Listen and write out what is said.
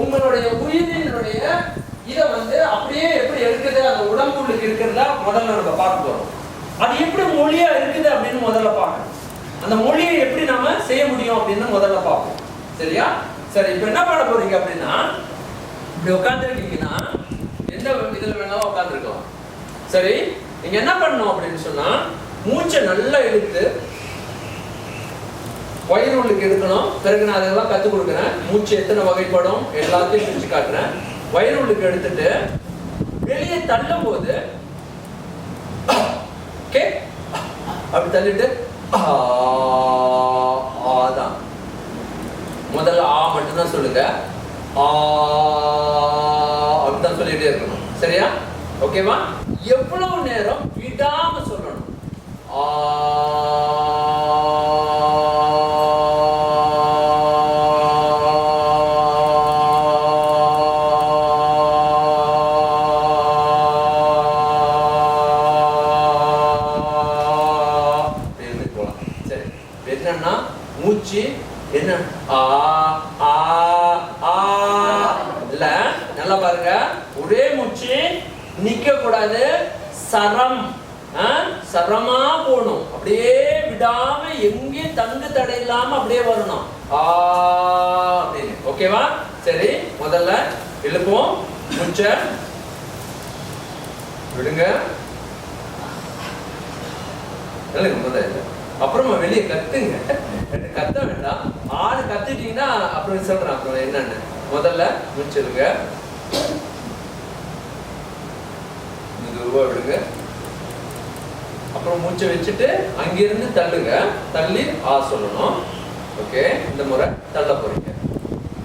உங்களுடைய உயிரினுடைய இதை வந்து அப்படியே எப்படி இருக்குது அந்த உடம்புக்கு இருக்கிறதா முதல்ல நம்ம பார்க்க போறோம். அது எப்படி மொழியா இருக்குது அப்படின்னு முதல்ல பார்க்கணும். அந்த மொழியை எப்படி நாம செய்ய முடியும் அப்படின்னு முதல்ல பார்ப்போம். சரியா? சரி இப்போ என்ன பண்ண போறீங்க அப்படின்னா இப்படி உட்காந்துருக்கீங்கன்னா எந்த இதுல வேணாலும் உட்காந்துருக்கலாம் சரி நீங்க என்ன பண்ணணும் அப்படின்னு சொன்னா மூச்சை நல்லா இழுத்து வயிறு உள்ளுக்கு எடுக்கணும். பிறகு நான் அதெல்லாம் கற்றுக் கொடுக்குறேன். மூச்சு எத்தனை வகைப்படும் எல்லாத்தையும் பிரிச்சு காட்டுறேன். வயிறு உள்ளுக்கு எடுத்துட்டு வெளியே தள்ளும் போது ஓகே? அப்படி தள்ளிட்டு ஆதான் முதல்ல ஆ மட்டும்தான் சொல்லுங்க. ஆ அப்படிதான் சொல்லிட்டே இருக்கணும். சரியா? ஓகேவா? எவ்வளவு நேரம் விடாம சொல்லணும். என்னன்னா மூச்சு என்ன? ஆ ஆ ஆ. இல்ல நல்லா பாருங்க. ஒரே மூச்சு நிக்க கூடாது. சரம். சரமா போகணும். அப்படியே விடாம எங்கேயும் தங்கு தடை இல்லாம அப்படியே வரணும். ஆ அப்படின்னு. ஓகேவா? சரி முதல்ல எழுப்போம் மூச்ச. விடுங்க. முதல்ல அப்புறமா வெளியே கத்துங்க. கத்த வேண்டாம் ஆள் கத்துட்டீங்கன்னா அப்புறம் சொல்றேன். அப்புறம் என்னன்னு. முதல்ல முடிச்சிருங்க. மெதுவா விடுங்க. அப்புறம் மூச்சை வச்சுட்டு அங்கிருந்து தள்ளுங்க. தள்ளி ஆ சொல்லணும். ஓகே? இந்த முறை தள்ள போறீங்க.